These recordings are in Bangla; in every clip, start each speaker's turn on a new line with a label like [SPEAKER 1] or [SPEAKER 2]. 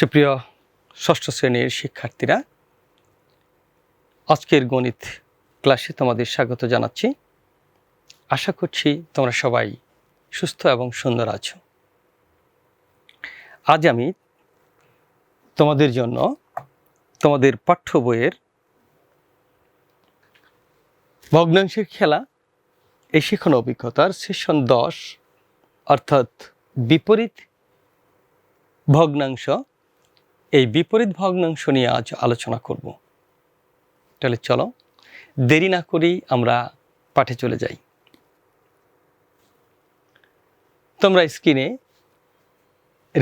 [SPEAKER 1] সুপ্রিয় ষষ্ঠ শ্রেণীর শিক্ষার্থীরা আজকের গণিত ক্লাসে তোমাদের স্বাগত জানাচ্ছি আশা করছি তোমরা সবাই সুস্থ এবং সুন্দর আছো আজ আমি তোমাদের জন্য তোমাদের পাঠ্য বইয়ের ভগ্নাংশের খেলা এই শিক্ষণ অভিজ্ঞতার সেশন দশ অর্থাৎ বিপরীত ভগ্নাংশ এই বিপরীত ভগ্নাংশ নিয়ে আজ আলোচনা করব তাহলে চলো দেরি না করি আমরা পাঠে চলে যাই তোমরা স্ক্রিনে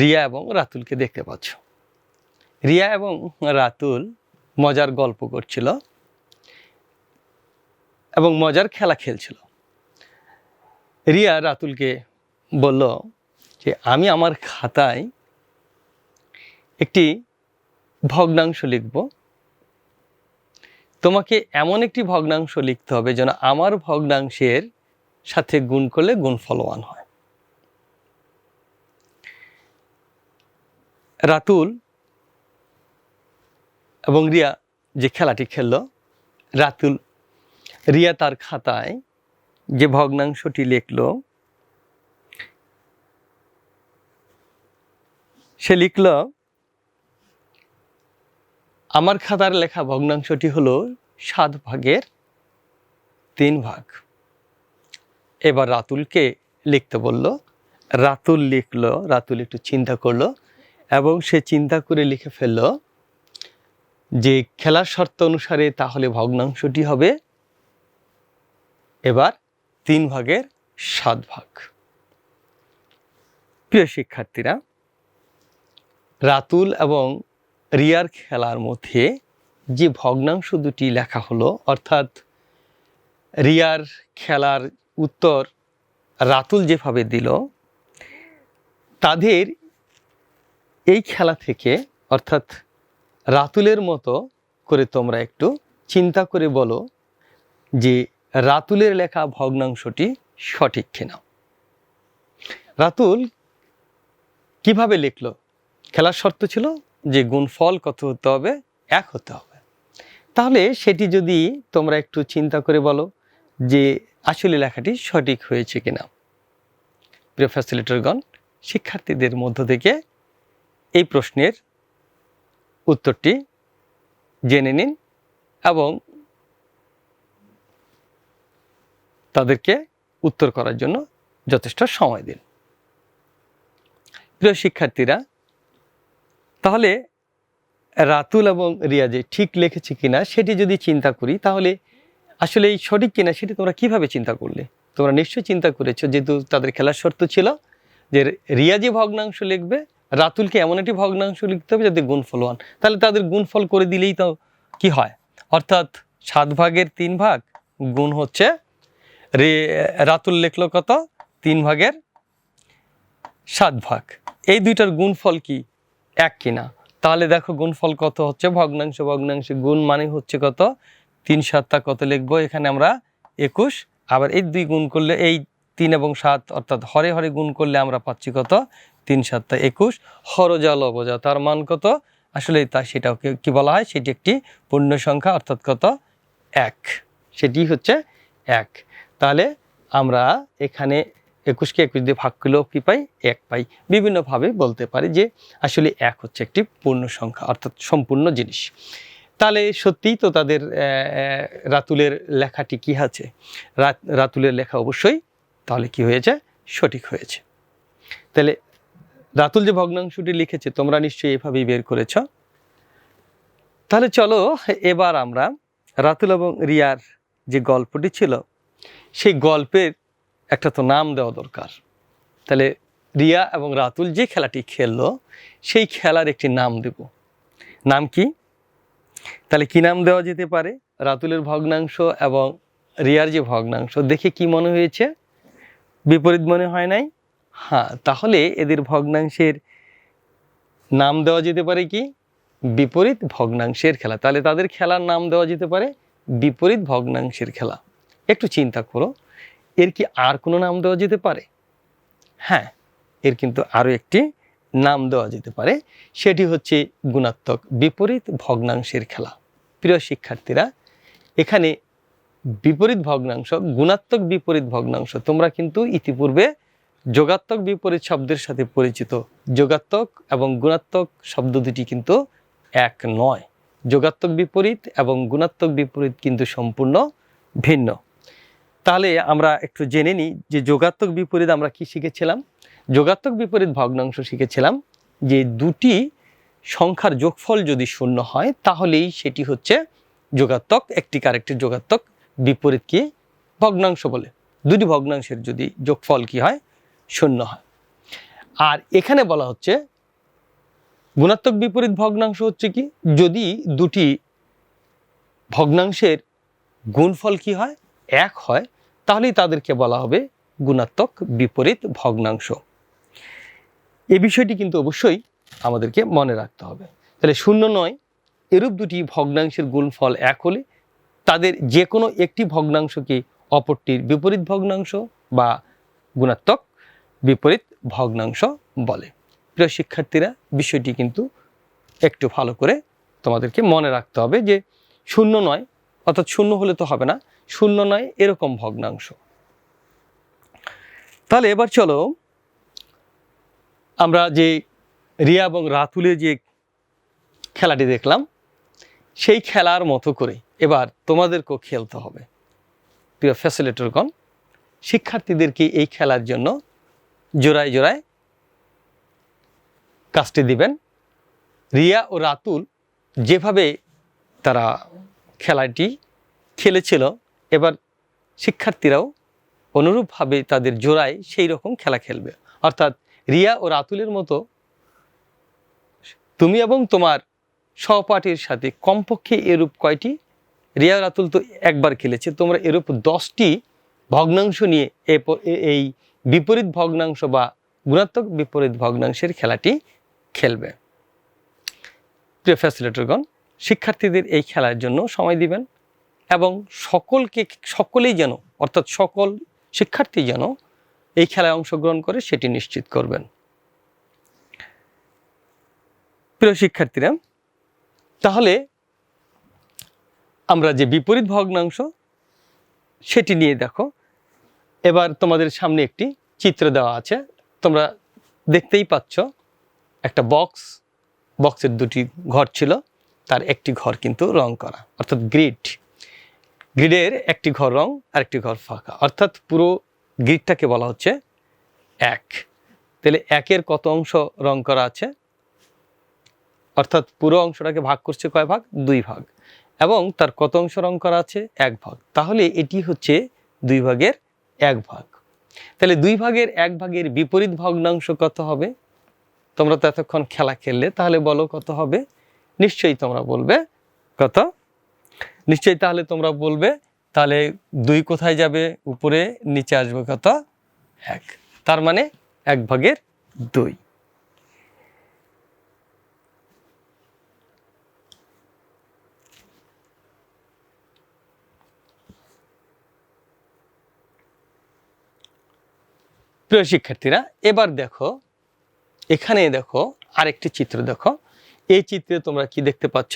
[SPEAKER 1] রিয়া এবং রাতুলকে দেখতে পাচ্ছ রিয়া এবং রাতুল মজার গল্প করছিল এবং মজার খেলা খেলছিল রিয়া রাতুলকে বলল যে আমি আমার খাতায় একটি ভগ্নাংশ লিখব তোমাকে এমন একটি ভগ্নাংশ লিখতে হবে যেন আমার ভগ্নাংশের সাথে গুণ করলে গুণ ওয়ান হয় রাতুল এবং রিয়া যে খেলাটি খেললো রাতুল রিয়া তার খাতায় যে ভগ্নাংশটি লিখল সে লিখল আমার খাতার লেখা ভগ্নাংশটি হলো সাত ভাগের তিন ভাগ এবার রাতুলকে লিখতে বলল রাতুল লিখলো রাতুল একটু চিন্তা করলো এবং সে চিন্তা করে লিখে ফেলল যে খেলার শর্ত অনুসারে তাহলে ভগ্নাংশটি হবে এবার তিন ভাগের সাত ভাগ প্রিয় শিক্ষার্থীরা রাতুল এবং রিয়ার খেলার মধ্যে যে ভগ্নাংশ দুটি লেখা হলো অর্থাৎ রিয়ার খেলার উত্তর রাতুল যেভাবে দিল তাদের এই খেলা থেকে অর্থাৎ রাতুলের মতো করে তোমরা একটু চিন্তা করে বলো যে রাতুলের লেখা ভগ্নাংশটি সঠিক কিনা রাতুল কিভাবে লিখল খেলার শর্ত ছিল যে গুণফল কত হতে হবে এক হতে হবে তাহলে সেটি যদি তোমরা একটু চিন্তা করে বলো যে আসলে লেখাটি সঠিক হয়েছে কিনা প্রিয় ফ্যাসিলিটরগণ শিক্ষার্থীদের মধ্য থেকে এই প্রশ্নের উত্তরটি জেনে নিন এবং তাদেরকে উত্তর করার জন্য যথেষ্ট সময় দিন প্রিয় শিক্ষার্থীরা তাহলে রাতুল এবং রিয়াজে ঠিক লিখেছে কিনা সেটি যদি চিন্তা করি তাহলে আসলে এই সঠিক কিনা সেটি তোমরা কিভাবে চিন্তা করলে তোমরা নিশ্চয়ই চিন্তা করেছো যেহেতু তাদের খেলার শর্ত ছিল যে রিয়াজি ভগ্নাংশ লিখবে রাতুলকে এমন একটি ভগ্নাংশ লিখতে হবে যাতে গুণফল ওয়ান তাহলে তাদের গুণফল করে দিলেই তো কি হয় অর্থাৎ সাত ভাগের তিন ভাগ গুণ হচ্ছে রে রাতুল লিখলো কত তিন ভাগের সাত ভাগ এই দুইটার গুণফল কী এক কিনা তাহলে দেখো গুণফল কত হচ্ছে ভগ্নাংশ ভগ্নাংশ গুণ মানে হচ্ছে কত তিন সাতটা কত লিখবো এখানে আমরা একুশ আবার এই দুই গুণ করলে এই তিন এবং সাত অর্থাৎ হরে হরে গুণ করলে আমরা পাচ্ছি কত তিন সাতটা একুশ হরজা লবজা তার মান কত আসলে তা সেটা কি বলা হয় সেটি একটি পূর্ণ সংখ্যা অর্থাৎ কত এক সেটি হচ্ছে এক তাহলে আমরা এখানে একুশকে একুশ দিয়ে ভাগ করলেও কী পাই এক পাই বিভিন্নভাবে বলতে পারি যে আসলে এক হচ্ছে একটি পূর্ণ সংখ্যা অর্থাৎ সম্পূর্ণ জিনিস তাহলে সত্যিই তো তাদের রাতুলের লেখাটি কী আছে রাতুলের লেখা অবশ্যই তাহলে কি হয়েছে সঠিক হয়েছে তাহলে রাতুল যে ভগ্নাংশটি লিখেছে তোমরা নিশ্চয়ই এভাবেই বের করেছ তাহলে চলো এবার আমরা রাতুল এবং রিয়ার যে গল্পটি ছিল সেই গল্পের একটা তো নাম দেওয়া দরকার তাহলে রিয়া এবং রাতুল যে খেলাটি খেললো সেই খেলার একটি নাম দেব নাম কি তাহলে কি নাম দেওয়া যেতে পারে রাতুলের ভগ্নাংশ এবং রিয়ার যে ভগ্নাংশ দেখে কি মনে হয়েছে বিপরীত মনে হয় নাই হ্যাঁ তাহলে এদের ভগ্নাংশের নাম দেওয়া যেতে পারে কি বিপরীত ভগ্নাংশের খেলা তাহলে তাদের খেলার নাম দেওয়া যেতে পারে বিপরীত ভগ্নাংশের খেলা একটু চিন্তা করো এর কি আর কোনো নাম দেওয়া যেতে পারে হ্যাঁ এর কিন্তু আরও একটি নাম দেওয়া যেতে পারে সেটি হচ্ছে গুণাত্মক বিপরীত ভগ্নাংশের খেলা প্রিয় শিক্ষার্থীরা এখানে বিপরীত ভগ্নাংশ গুণাত্মক বিপরীত ভগ্নাংশ তোমরা কিন্তু ইতিপূর্বে যোগাত্মক বিপরীত শব্দের সাথে পরিচিত যোগাত্মক এবং গুণাত্মক শব্দ দুটি কিন্তু এক নয় যোগাত্মক বিপরীত এবং গুণাত্মক বিপরীত কিন্তু সম্পূর্ণ ভিন্ন তাহলে আমরা একটু জেনে নিই যে যোগাত্মক বিপরীত আমরা কি শিখেছিলাম যোগাত্মক বিপরীত ভগ্নাংশ শিখেছিলাম যে দুটি সংখ্যার যোগফল যদি শূন্য হয় তাহলেই সেটি হচ্ছে যোগাত্মক একটি কারেক্টের যোগাত্মক বিপরীত কি ভগ্নাংশ বলে দুটি ভগ্নাংশের যদি যোগফল কি হয় শূন্য হয় আর এখানে বলা হচ্ছে গুণাত্মক বিপরীত ভগ্নাংশ হচ্ছে কি যদি দুটি ভগ্নাংশের গুণফল কি হয় এক হয় তাহলেই তাদেরকে বলা হবে গুণাত্মক বিপরীত ভগ্নাংশ এ বিষয়টি কিন্তু অবশ্যই আমাদেরকে মনে রাখতে হবে তাহলে শূন্য নয় এরূপ দুটি ভগ্নাংশের গুণফল এক হলে তাদের যে কোনো একটি ভগ্নাংশকে অপরটির বিপরীত ভগ্নাংশ বা গুণাত্মক বিপরীত ভগ্নাংশ বলে প্রিয় শিক্ষার্থীরা বিষয়টি কিন্তু একটু ভালো করে তোমাদেরকে মনে রাখতে হবে যে শূন্য নয় অর্থাৎ শূন্য হলে তো হবে না শূন্য নয় এরকম ভগ্নাংশ তাহলে এবার চলো আমরা যে রিয়া এবং রাতুলে যে খেলাটি দেখলাম সেই খেলার মতো করে এবার তোমাদেরকেও খেলতে হবে প্রিয় ফ্যাসিলেটরগণ শিক্ষার্থীদেরকে এই খেলার জন্য জোড়ায় জোড়ায় কাজটি দিবেন রিয়া ও রাতুল যেভাবে তারা খেলাটি খেলেছিল এবার শিক্ষার্থীরাও অনুরূপভাবে তাদের জোড়ায় সেই রকম খেলা খেলবে অর্থাৎ রিয়া ও রাতুলের মতো তুমি এবং তোমার সহপাঠীর সাথে কমপক্ষে এরূপ কয়টি রিয়া রাতুল তো একবার খেলেছে তোমরা এরূপ দশটি ভগ্নাংশ নিয়ে এই বিপরীত ভগ্নাংশ বা গুণাত্মক বিপরীত ভগ্নাংশের খেলাটি খেলবে প্রিয় ফ্যাসিলেটরগণ শিক্ষার্থীদের এই খেলার জন্য সময় দিবেন এবং সকলকে সকলেই যেন অর্থাৎ সকল শিক্ষার্থী যেন এই খেলায় অংশগ্রহণ করে সেটি নিশ্চিত করবেন প্রিয় শিক্ষার্থীরা তাহলে আমরা যে বিপরীত ভগ্নাংশ সেটি নিয়ে দেখো এবার তোমাদের সামনে একটি চিত্র দেওয়া আছে তোমরা দেখতেই পাচ্ছ একটা বক্স বক্সের দুটি ঘর ছিল তার একটি ঘর কিন্তু রং করা অর্থাৎ গ্রিড গ্রিডের একটি ঘর রং আর একটি ঘর ফাঁকা অর্থাৎ পুরো গ্রিডটাকে বলা হচ্ছে এক তাহলে একের কত অংশ রং করা আছে অর্থাৎ পুরো অংশটাকে ভাগ করছে কয় ভাগ দুই ভাগ এবং তার কত অংশ রং করা আছে এক ভাগ তাহলে এটি হচ্ছে দুই ভাগের এক ভাগ তাহলে দুই ভাগের এক ভাগের বিপরীত ভগ্নাংশ কত হবে তোমরা তো এতক্ষণ খেলা খেললে তাহলে বলো কত হবে নিশ্চয়ই তোমরা বলবে কত নিশ্চয়ই তাহলে তোমরা বলবে তাহলে দুই কোথায় যাবে উপরে নিচে আসবে কত এক তার মানে এক ভাগের দুই প্রিয় শিক্ষার্থীরা এবার দেখো এখানে দেখো আরেকটি চিত্র দেখো এই চিত্রে তোমরা কি দেখতে পাচ্ছ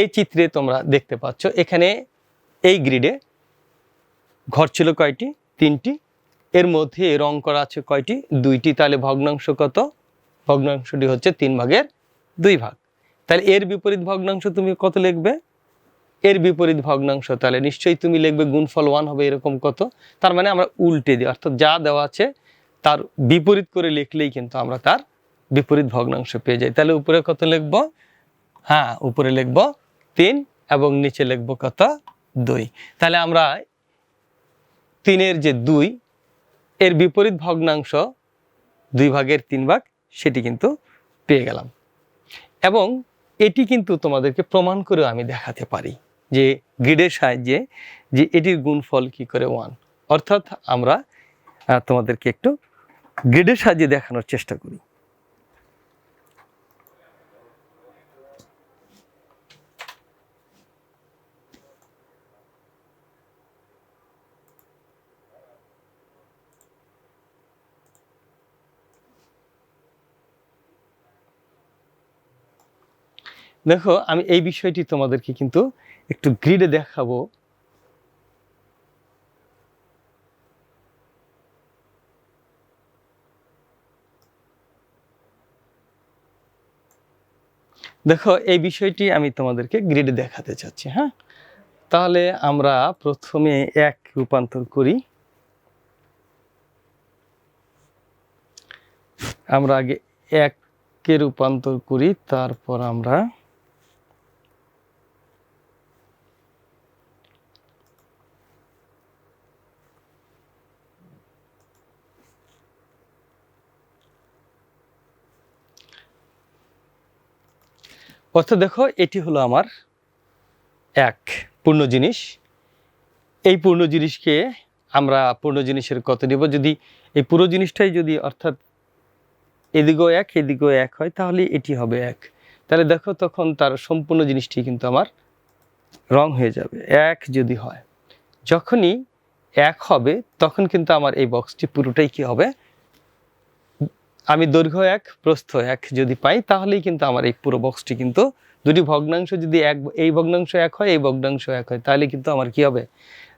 [SPEAKER 1] এই চিত্রে তোমরা দেখতে পাচ্ছ এখানে এই গ্রিডে ঘর ছিল কয়টি তিনটি এর মধ্যে রং করা আছে কয়টি দুইটি তাহলে ভগ্নাংশ কত ভগ্নাংশটি হচ্ছে তিন ভাগের দুই ভাগ তাহলে এর বিপরীত ভগ্নাংশ তুমি কত লিখবে এর বিপরীত ভগ্নাংশ তাহলে নিশ্চয়ই তুমি লিখবে গুণফল ওয়ান হবে এরকম কত তার মানে আমরা উল্টে দিই অর্থাৎ যা দেওয়া আছে তার বিপরীত করে লিখলেই কিন্তু আমরা তার বিপরীত ভগ্নাংশ পেয়ে যাই তাহলে উপরে কত লিখব হ্যাঁ উপরে লিখব তিন এবং নিচে লিখব কত দুই তাহলে আমরা তিনের যে দুই এর বিপরীত ভগ্নাংশ দুই ভাগের তিন ভাগ সেটি কিন্তু পেয়ে গেলাম এবং এটি কিন্তু তোমাদেরকে প্রমাণ করে আমি দেখাতে পারি যে গ্রিডের সাহায্যে যে এটির গুণফল কি করে ওয়ান অর্থাৎ আমরা তোমাদেরকে একটু গ্রিডের সাহায্যে দেখানোর চেষ্টা করি দেখো আমি এই বিষয়টি তোমাদেরকে কিন্তু একটু গ্রিডে দেখাবো দেখো এই বিষয়টি আমি তোমাদেরকে গ্রিডে দেখাতে চাচ্ছি হ্যাঁ তাহলে আমরা প্রথমে এক রূপান্তর করি আমরা আগে এককে রূপান্তর করি তারপর আমরা অর্থাৎ দেখো এটি হলো আমার এক পূর্ণ জিনিস এই পূর্ণ জিনিসকে আমরা পূর্ণ জিনিসের কত নেব যদি এই পুরো জিনিসটাই যদি অর্থাৎ এদিকেও এক এদিকেও এক হয় তাহলে এটি হবে এক তাহলে দেখো তখন তার সম্পূর্ণ জিনিসটি কিন্তু আমার রং হয়ে যাবে এক যদি হয় যখনই এক হবে তখন কিন্তু আমার এই বক্সটি পুরোটাই কি হবে আমি দৈর্ঘ্য এক প্রস্থ এক যদি পাই তাহলেই কিন্তু আমার এই পুরো বক্সটি কিন্তু দুটি ভগ্নাংশ যদি এক এই ভগ্নাংশ এক হয় এই ভগ্নাংশ এক হয় তাহলে কিন্তু আমার কি হবে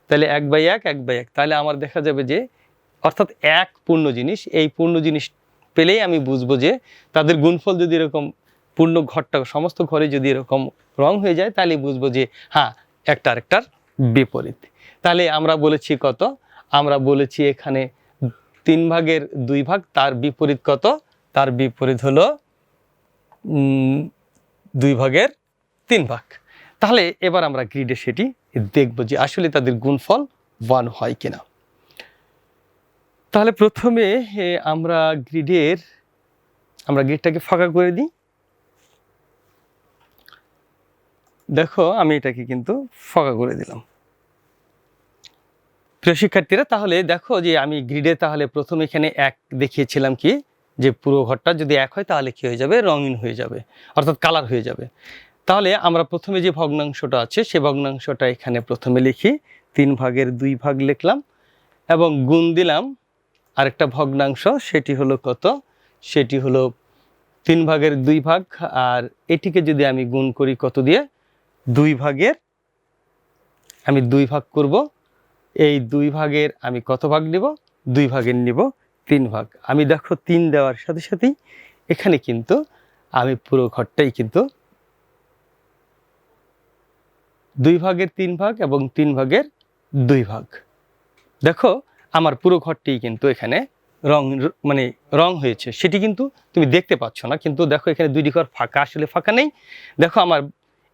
[SPEAKER 1] তাহলে এক বাই এক এক বাই এক তাহলে আমার দেখা যাবে যে অর্থাৎ এক পূর্ণ জিনিস এই পূর্ণ জিনিস পেলেই আমি বুঝবো যে তাদের গুণফল যদি এরকম পূর্ণ ঘরটা সমস্ত ঘরে যদি এরকম রং হয়ে যায় তাহলে বুঝবো যে হ্যাঁ একটা আরেকটার বিপরীত তাহলে আমরা বলেছি কত আমরা বলেছি এখানে তিন ভাগের দুই ভাগ তার বিপরীত কত তার বিপরীত হলো দুই ভাগের তিন ভাগ তাহলে এবার আমরা গ্রিডে সেটি দেখব যে আসলে তাদের গুণফল ওয়ান হয় কিনা তাহলে প্রথমে আমরা গ্রিডের আমরা গ্রিডটাকে ফাঁকা করে দিই দেখো আমি এটাকে কিন্তু ফাঁকা করে দিলাম প্রিয় শিক্ষার্থীরা তাহলে দেখো যে আমি গ্রিডে তাহলে প্রথম এখানে এক দেখিয়েছিলাম কি যে পুরো ঘরটা যদি এক হয় তাহলে কি হয়ে যাবে রঙিন হয়ে যাবে অর্থাৎ কালার হয়ে যাবে তাহলে আমরা প্রথমে যে ভগ্নাংশটা আছে সে ভগ্নাংশটা এখানে প্রথমে লিখি তিন ভাগের দুই ভাগ লিখলাম এবং গুণ দিলাম আরেকটা ভগ্নাংশ সেটি হলো কত সেটি হলো তিন ভাগের দুই ভাগ আর এটিকে যদি আমি গুণ করি কত দিয়ে দুই ভাগের আমি দুই ভাগ করব এই দুই ভাগের আমি কত ভাগ নিব দুই ভাগের নিব তিন ভাগ আমি দেখো তিন দেওয়ার সাথে সাথেই এখানে কিন্তু আমি পুরো ঘরটাই কিন্তু দুই ভাগের তিন ভাগ এবং তিন ভাগের দুই ভাগ দেখো আমার পুরো ঘরটি কিন্তু এখানে রং মানে রং হয়েছে সেটি কিন্তু তুমি দেখতে পাচ্ছ না কিন্তু দেখো এখানে দুইটি ঘর ফাঁকা আসলে ফাঁকা নেই দেখো আমার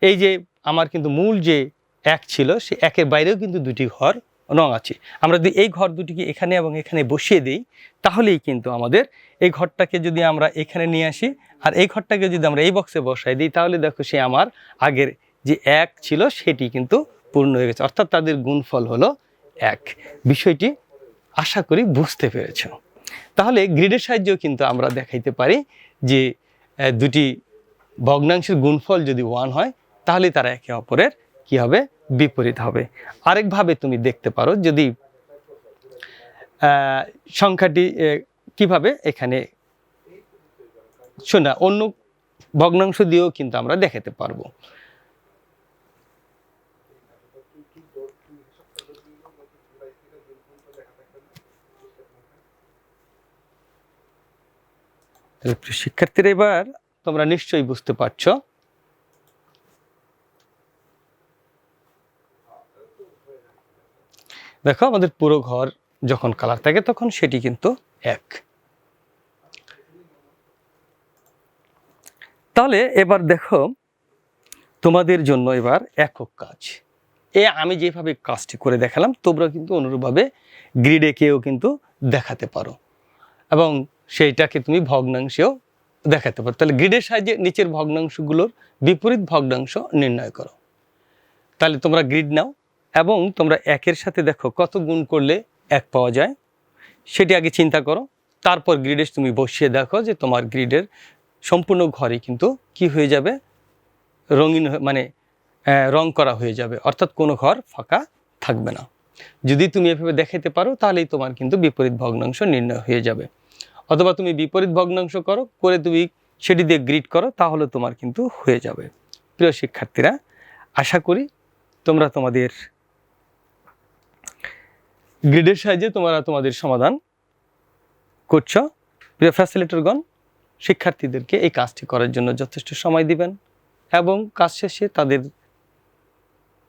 [SPEAKER 1] এই যে আমার কিন্তু মূল যে এক ছিল সে একের বাইরেও কিন্তু দুটি ঘর রং আছে আমরা যদি এই ঘর দুটিকে এখানে এবং এখানে বসিয়ে দিই তাহলেই কিন্তু আমাদের এই ঘরটাকে যদি আমরা এখানে নিয়ে আসি আর এই ঘরটাকে যদি আমরা এই বক্সে বসাই দিই তাহলে দেখো সে আমার আগের যে এক ছিল সেটি কিন্তু পূর্ণ হয়ে গেছে অর্থাৎ তাদের গুণফল হলো এক বিষয়টি আশা করি বুঝতে পেরেছ তাহলে গ্রিডের সাহায্যেও কিন্তু আমরা দেখাইতে পারি যে দুটি ভগ্নাংশের গুণফল যদি ওয়ান হয় তাহলে তারা একে অপরের কি হবে বিপরীত হবে আরেকভাবে তুমি দেখতে পারো যদি সংখ্যাটি কিভাবে এখানে শোনা অন্য ভগ্নাংশ দিয়েও কিন্তু আমরা দেখাতে পারবো শিক্ষার্থীরা এবার তোমরা নিশ্চয়ই বুঝতে পারছো দেখো আমাদের পুরো ঘর যখন কালার থাকে তখন সেটি কিন্তু এক তাহলে এবার দেখো তোমাদের জন্য এবার একক কাজ এ আমি যেভাবে কাজটি করে দেখালাম তোমরা কিন্তু অনুরূপভাবে গ্রিডে কেউ কিন্তু দেখাতে পারো এবং সেইটাকে তুমি ভগ্নাংশেও দেখাতে পারো তাহলে গ্রিডের সাহায্যে নিচের ভগ্নাংশগুলোর বিপরীত ভগ্নাংশ নির্ণয় করো তাহলে তোমরা গ্রিড নাও এবং তোমরা একের সাথে দেখো কত গুণ করলে এক পাওয়া যায় সেটি আগে চিন্তা করো তারপর গ্রিডে তুমি বসিয়ে দেখো যে তোমার গ্রিডের সম্পূর্ণ ঘরে কিন্তু কি হয়ে যাবে রঙিন মানে রং করা হয়ে যাবে অর্থাৎ কোনো ঘর ফাঁকা থাকবে না যদি তুমি এভাবে দেখাতে পারো তাহলেই তোমার কিন্তু বিপরীত ভগ্নাংশ নির্ণয় হয়ে যাবে অথবা তুমি বিপরীত ভগ্নাংশ করো করে তুমি সেটি দিয়ে গ্রিড করো তাহলে তোমার কিন্তু হয়ে যাবে প্রিয় শিক্ষার্থীরা আশা করি তোমরা তোমাদের গ্রিডের সাহায্যে তোমরা তোমাদের সমাধান করছো প্রিয় ফ্যাসিলেটরগণ শিক্ষার্থীদেরকে এই কাজটি করার জন্য যথেষ্ট সময় দিবেন এবং কাজ শেষে তাদের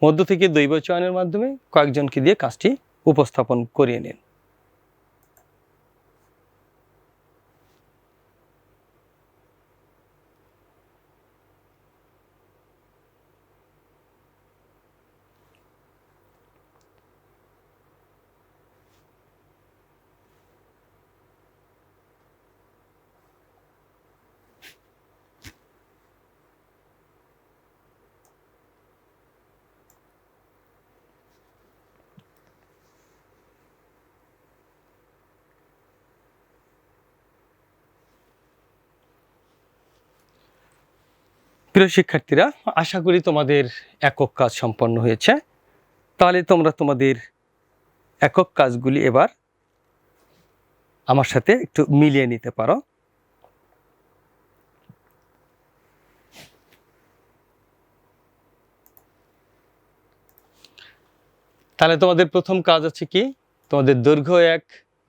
[SPEAKER 1] মধ্য থেকে দৈব চয়নের মাধ্যমে কয়েকজনকে দিয়ে কাজটি উপস্থাপন করিয়ে নিন প্রিয় শিক্ষার্থীরা আশা করি তোমাদের একক কাজ সম্পন্ন হয়েছে তাহলে তোমরা তোমাদের একক কাজগুলি এবার আমার সাথে একটু মিলিয়ে নিতে পারো তাহলে তোমাদের প্রথম কাজ আছে কি তোমাদের দৈর্ঘ্য এক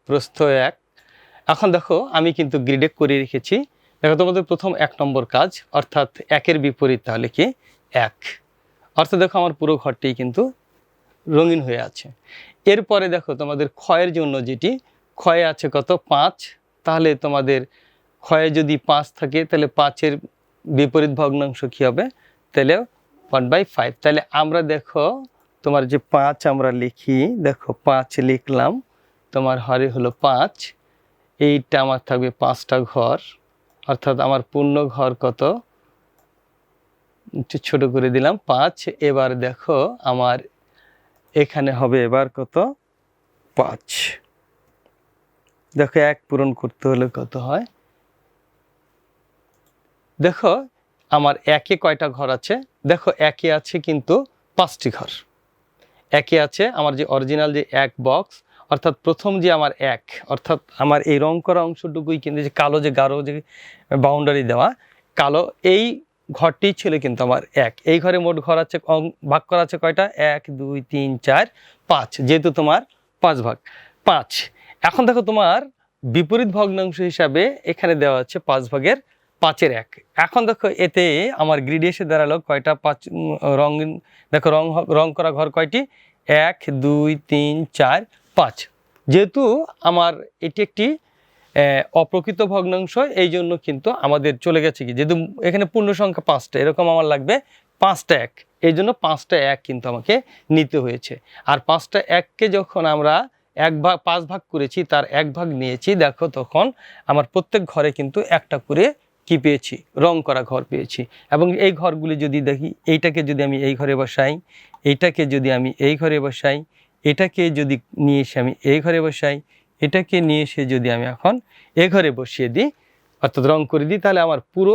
[SPEAKER 1] প্রস্থ এক এখন দেখো আমি কিন্তু গ্রিডে করে রেখেছি দেখো তোমাদের প্রথম এক নম্বর কাজ অর্থাৎ একের বিপরীত তাহলে কি এক অর্থাৎ দেখো আমার পুরো ঘরটি কিন্তু রঙিন হয়ে আছে এরপরে দেখো তোমাদের ক্ষয়ের জন্য যেটি ক্ষয়ে আছে কত পাঁচ তাহলে তোমাদের ক্ষয়ে যদি পাঁচ থাকে তাহলে পাঁচের বিপরীত ভগ্নাংশ কী হবে তাহলে ওয়ান বাই ফাইভ তাহলে আমরা দেখো তোমার যে পাঁচ আমরা লিখি দেখো পাঁচ লিখলাম তোমার হরে হলো পাঁচ এইটা আমার থাকবে পাঁচটা ঘর অর্থাৎ আমার পূর্ণ ঘর কত ছোট করে দিলাম পাঁচ এবার দেখো আমার এখানে হবে এবার কত পাঁচ দেখো এক পূরণ করতে হলে কত হয় দেখো আমার একে কয়টা ঘর আছে দেখো একে আছে কিন্তু পাঁচটি ঘর একে আছে আমার যে অরিজিনাল যে এক বক্স অর্থাৎ প্রথম যে আমার এক অর্থাৎ আমার এই রং করা অংশটুকুই কিন্তু যে কালো যে গাঢ় যে বাউন্ডারি দেওয়া কালো এই ঘরটি ছিল কিন্তু আমার এক এই ঘরে মোট ঘর আছে ভাগ করা আছে কয়টা এক দুই তিন চার পাঁচ যেহেতু তোমার পাঁচ ভাগ পাঁচ এখন দেখো তোমার বিপরীত ভগ্নাংশ হিসাবে এখানে দেওয়া আছে পাঁচ ভাগের পাঁচের এক এখন দেখো এতে আমার গ্রিডে এসে দাঁড়ালো কয়টা পাঁচ রঙিন দেখো রং রং করা ঘর কয়টি এক দুই তিন চার পাঁচ যেহেতু আমার এটি একটি অপ্রকৃত ভগ্নাংশ এই জন্য কিন্তু আমাদের চলে গেছে কি যেহেতু এখানে পূর্ণ সংখ্যা পাঁচটা এরকম আমার লাগবে পাঁচটা এক এই জন্য পাঁচটা এক কিন্তু আমাকে নিতে হয়েছে আর পাঁচটা এককে যখন আমরা এক ভাগ পাঁচ ভাগ করেছি তার এক ভাগ নিয়েছি দেখো তখন আমার প্রত্যেক ঘরে কিন্তু একটা করে কি পেয়েছি রং করা ঘর পেয়েছি এবং এই ঘরগুলি যদি দেখি এইটাকে যদি আমি এই ঘরে বসাই এইটাকে যদি আমি এই ঘরে বসাই এটাকে যদি নিয়ে এসে আমি এ ঘরে বসাই এটাকে নিয়ে এসে যদি আমি এখন এ ঘরে বসিয়ে দিই অর্থাৎ রং করে দিই তাহলে আমার পুরো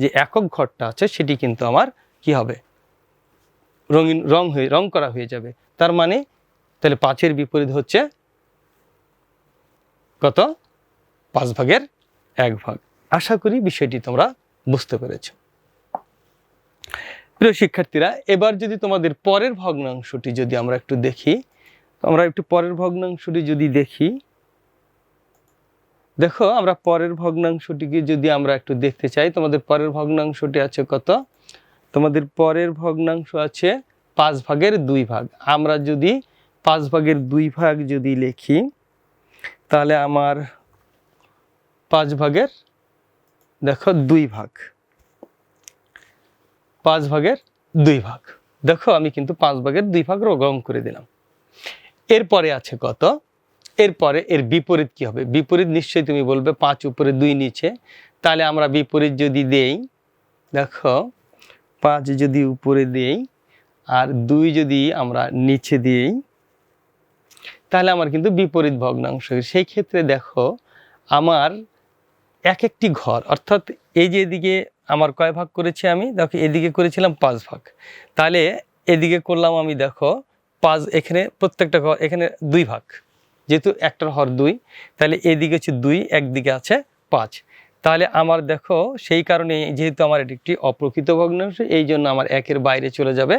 [SPEAKER 1] যে একক ঘরটা আছে সেটি কিন্তু আমার কি হবে রঙিন রং হয়ে রং করা হয়ে যাবে তার মানে তাহলে পাঁচের বিপরীত হচ্ছে কত পাঁচ ভাগের এক ভাগ আশা করি বিষয়টি তোমরা বুঝতে পেরেছ প্রিয় শিক্ষার্থীরা এবার যদি তোমাদের পরের ভগ্নাংশটি যদি আমরা একটু দেখি আমরা একটু পরের ভগ্নাংশটি যদি দেখি দেখো আমরা পরের ভগ্নাংশটিকে যদি আমরা একটু দেখতে চাই তোমাদের পরের ভগ্নাংশটি আছে কত তোমাদের পরের ভগ্নাংশ আছে পাঁচ ভাগের দুই ভাগ আমরা যদি পাঁচ ভাগের দুই ভাগ যদি লেখি তাহলে আমার পাঁচ ভাগের দেখো দুই ভাগ পাঁচ ভাগের দুই ভাগ দেখো আমি কিন্তু পাঁচ ভাগের দুই ভাগ রগম করে দিলাম এরপরে আছে কত এরপরে এর বিপরীত কি হবে বিপরীত নিশ্চয়ই তুমি বলবে পাঁচ উপরে দুই নিচে তাহলে আমরা বিপরীত যদি দেই দেখো পাঁচ যদি উপরে দেই আর দুই যদি আমরা নিচে দিই তাহলে আমার কিন্তু বিপরীত ভগ্নাংশ সেই ক্ষেত্রে দেখো আমার এক একটি ঘর অর্থাৎ এই যে এদিকে আমার কয় ভাগ করেছি আমি দেখো এদিকে করেছিলাম পাঁচ ভাগ তাহলে এদিকে করলাম আমি দেখো পাঁচ এখানে প্রত্যেকটা ঘর এখানে দুই ভাগ যেহেতু একটার হর দুই তাহলে এদিকে হচ্ছে দুই একদিকে আছে পাঁচ তাহলে আমার দেখো সেই কারণে যেহেতু আমার এটি একটি অপ্রকৃত ভগ্নাংশ এই জন্য আমার একের বাইরে চলে যাবে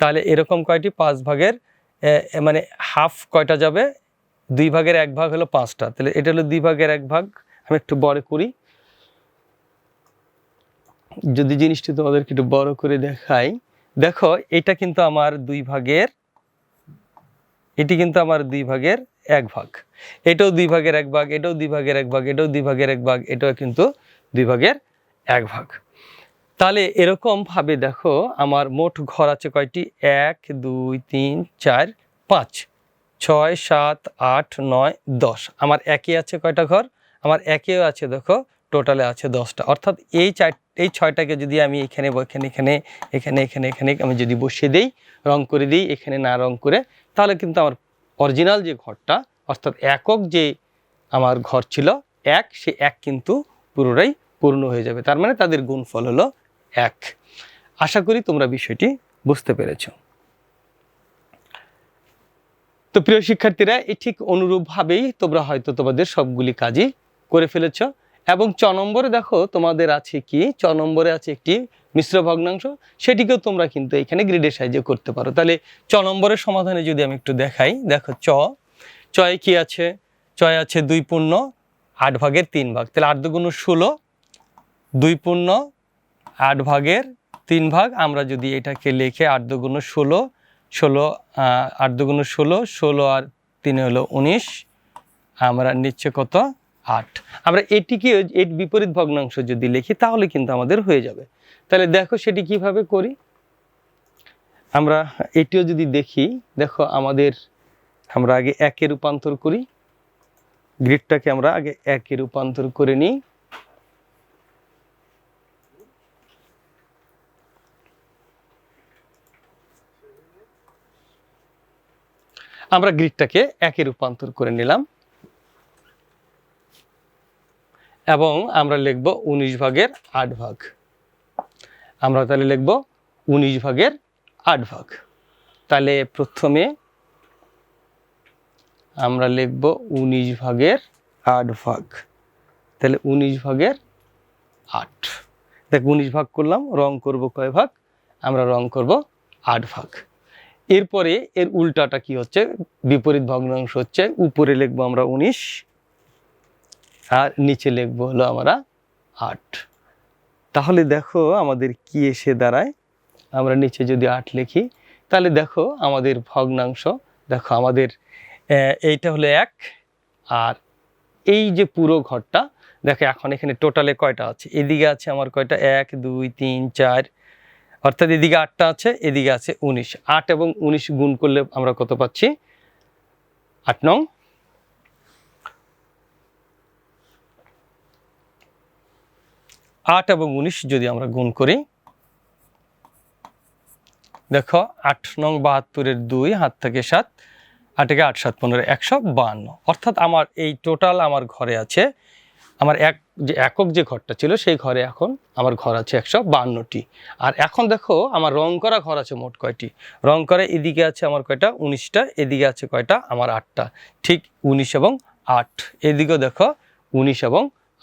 [SPEAKER 1] তাহলে এরকম কয়টি পাঁচ ভাগের মানে হাফ কয়টা যাবে দুই ভাগের এক ভাগ হলো পাঁচটা তাহলে এটা হলো দুই ভাগের এক ভাগ আমি একটু বড় করি যদি জিনিসটি তোমাদেরকে একটু বড় করে দেখাই দেখো এটা কিন্তু আমার দুই ভাগের এটি কিন্তু আমার দুই ভাগের এক ভাগ এটাও দুই ভাগের এক ভাগ এটাও দুই ভাগের এক ভাগ এটাও দুই ভাগের এক ভাগ এটাও কিন্তু দুই ভাগের এক ভাগ তাহলে এরকমভাবে দেখো আমার মোট ঘর আছে কয়টি এক দুই তিন চার পাঁচ ছয় সাত আট নয় দশ আমার একে আছে কয়টা ঘর আমার একেও আছে দেখো টোটালে আছে দশটা অর্থাৎ এই চার এই ছয়টাকে যদি আমি এখানে এখানে এখানে এখানে এখানে এখানে আমি যদি বসিয়ে দিই রং করে দিই এখানে না রং করে তাহলে কিন্তু আমার অরিজিনাল যে ঘরটা অর্থাৎ একক যে আমার ঘর ছিল এক সে এক কিন্তু পুরোটাই পূর্ণ হয়ে যাবে তার মানে তাদের গুণফল হলো এক আশা করি তোমরা বিষয়টি বুঝতে পেরেছো তো প্রিয় শিক্ষার্থীরা এ ঠিক অনুরূপভাবেই তোমরা হয়তো তোমাদের সবগুলি কাজই করে ফেলেছ এবং চ নম্বরে দেখো তোমাদের আছে কি চ নম্বরে আছে একটি মিশ্র ভগ্নাংশ সেটিকেও তোমরা কিন্তু এখানে গ্রিডের সাহায্যে করতে পারো তাহলে চ নম্বরের সমাধানে যদি আমি একটু দেখাই দেখো চ চয়ে কি আছে ছয় আছে দুই পূর্ণ আট ভাগের তিন ভাগ তাহলে আট দুগুণ ষোলো দুই পূর্ণ আট ভাগের তিন ভাগ আমরা যদি এটাকে লিখে আট দুগুণ ষোলো ষোলো আট দুগুণ ষোলো ষোলো আর তিনে হলো উনিশ আমরা নিচ্ছে কত আট আমরা এটিকে এর বিপরীত ভগ্নাংশ যদি লিখি তাহলে কিন্তু আমাদের হয়ে যাবে তাহলে দেখো সেটি কিভাবে করি আমরা এটিও যদি দেখি দেখো আমাদের আমরা আগে একে রূপান্তর করি গ্রিডটাকে আমরা আগে একে রূপান্তর করে নিই আমরা গ্রিডটাকে একে রূপান্তর করে নিলাম এবং আমরা লিখব উনিশ ভাগের আট ভাগ আমরা তাহলে লিখব উনিশ ভাগের আট ভাগ তাহলে প্রথমে আমরা লিখব উনিশ ভাগের আট ভাগ তাহলে উনিশ ভাগের আট দেখ উনিশ ভাগ করলাম রং করব কয় ভাগ আমরা রং করব আট ভাগ এরপরে এর উল্টাটা কি হচ্ছে বিপরীত ভগ্নাংশ হচ্ছে উপরে লিখবো আমরা উনিশ আর নিচে লিখব হলো আমরা আট তাহলে দেখো আমাদের কি এসে দাঁড়ায় আমরা নিচে যদি আট লিখি তাহলে দেখো আমাদের ভগ্নাংশ দেখো আমাদের এইটা হলো এক আর এই যে পুরো ঘরটা দেখো এখন এখানে টোটালে কয়টা আছে এদিকে আছে আমার কয়টা এক দুই তিন চার অর্থাৎ এদিকে আটটা আছে এদিকে আছে উনিশ আট এবং উনিশ গুণ করলে আমরা কত পাচ্ছি আট নং আট এবং উনিশ যদি আমরা গুণ করি দেখো আট নং বাহাত্তরের দুই হাত থেকে সাত আটকে আট সাত পনেরো একশো বাহান্ন অর্থাৎ আমার এই টোটাল আমার ঘরে আছে আমার এক যে একক যে ঘরটা ছিল সেই ঘরে এখন আমার ঘর আছে একশো বাহান্নটি আর এখন দেখো আমার রং করা ঘর আছে মোট কয়টি রং করা এদিকে আছে আমার কয়টা উনিশটা এদিকে আছে কয়টা আমার আটটা ঠিক উনিশ এবং আট এদিকেও দেখো উনিশ এবং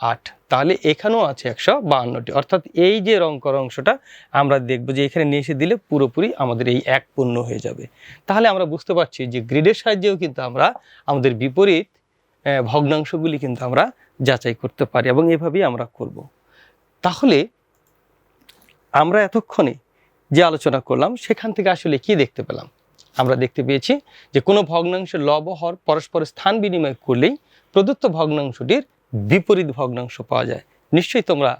[SPEAKER 1] আট তাহলে এখানেও আছে একশো বাহান্নটি অর্থাৎ এই যে রং করা অংশটা আমরা দেখব যে এখানে নিয়ে এসে দিলে পুরোপুরি আমাদের এই এক পূর্ণ হয়ে যাবে তাহলে আমরা বুঝতে পারছি যে গ্রিডের সাহায্যেও কিন্তু আমরা আমাদের বিপরীত ভগ্নাংশগুলি কিন্তু আমরা যাচাই করতে পারি এবং এভাবেই আমরা করব। তাহলে আমরা এতক্ষণে যে আলোচনা করলাম সেখান থেকে আসলে কি দেখতে পেলাম আমরা দেখতে পেয়েছি যে কোনো ভগ্নাংশের লব হর পরস্পর স্থান বিনিময় করলেই প্রদত্ত ভগ্নাংশটির বিপরীত ভগ্নাংশ পাওয়া যায় নিশ্চয়ই তোমরা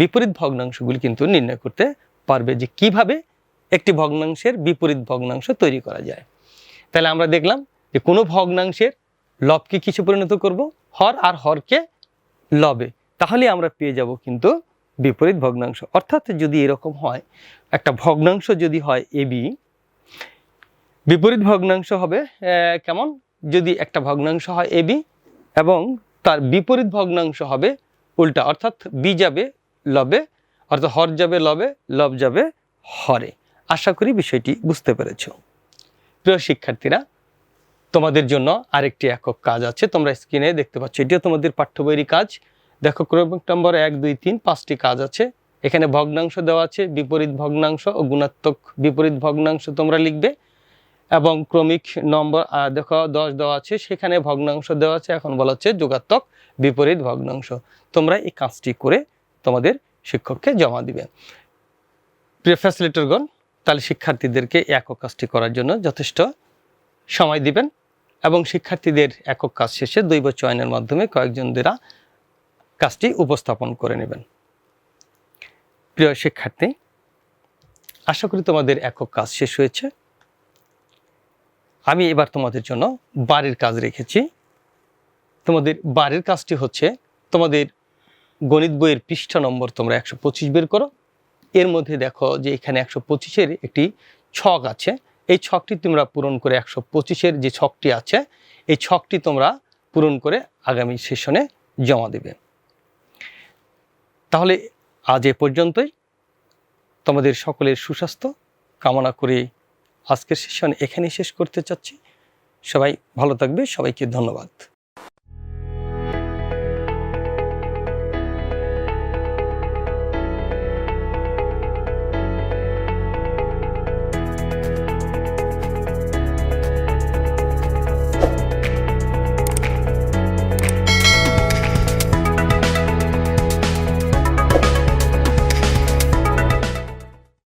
[SPEAKER 1] বিপরীত ভগ্নাংশগুলি কিন্তু নির্ণয় করতে পারবে যে কিভাবে একটি ভগ্নাংশের বিপরীত ভগ্নাংশ তৈরি করা যায় তাহলে আমরা দেখলাম যে কোনো ভগ্নাংশের লবকে কিছু পরিণত করব হর আর হরকে লবে তাহলে আমরা পেয়ে যাব কিন্তু বিপরীত ভগ্নাংশ অর্থাৎ যদি এরকম হয় একটা ভগ্নাংশ যদি হয় এ বি বিপরীত ভগ্নাংশ হবে কেমন যদি একটা ভগ্নাংশ হয় এ বি এবং তার বিপরীত ভগ্নাংশ হবে উল্টা অর্থাৎ বি যাবে লবে অর্থাৎ হর যাবে লবে লব যাবে হরে আশা করি বিষয়টি বুঝতে পেরেছ প্রিয় শিক্ষার্থীরা তোমাদের জন্য আরেকটি একক কাজ আছে তোমরা স্ক্রিনে দেখতে পাচ্ছ এটিও তোমাদের পাঠ্য বইয়েরই কাজ দেখো ক্রমিক নম্বর এক দুই তিন পাঁচটি কাজ আছে এখানে ভগ্নাংশ দেওয়া আছে বিপরীত ভগ্নাংশ ও গুণাত্মক বিপরীত ভগ্নাংশ তোমরা লিখবে এবং ক্রমিক নম্বর দেখো দশ দেওয়া আছে সেখানে ভগ্নাংশ দেওয়া আছে এখন বলা হচ্ছে যোগাত্মক বিপরীত ভগ্নাংশ তোমরা এই কাজটি করে তোমাদের শিক্ষককে জমা দিবে প্রিয় তাহলে শিক্ষার্থীদেরকে একক কাজটি করার জন্য যথেষ্ট সময় দিবেন এবং শিক্ষার্থীদের একক কাজ শেষে দৈব চয়নের মাধ্যমে কয়েকজন দ্বারা কাজটি উপস্থাপন করে নেবেন প্রিয় শিক্ষার্থী আশা করি তোমাদের একক কাজ শেষ হয়েছে আমি এবার তোমাদের জন্য বাড়ির কাজ রেখেছি তোমাদের বাড়ির কাজটি হচ্ছে তোমাদের গণিত বইয়ের পৃষ্ঠা নম্বর তোমরা একশো পঁচিশ বের করো এর মধ্যে দেখো যে এখানে একশো পঁচিশের একটি ছক আছে এই ছকটি তোমরা পূরণ করে একশো পঁচিশের যে ছকটি আছে এই ছকটি তোমরা পূরণ করে আগামী সেশনে জমা দেবে তাহলে আজ এ পর্যন্তই তোমাদের সকলের সুস্বাস্থ্য কামনা করে আজকের সেশন এখানেই শেষ করতে চাচ্ছি সবাই ভালো থাকবে সবাইকে ধন্যবাদ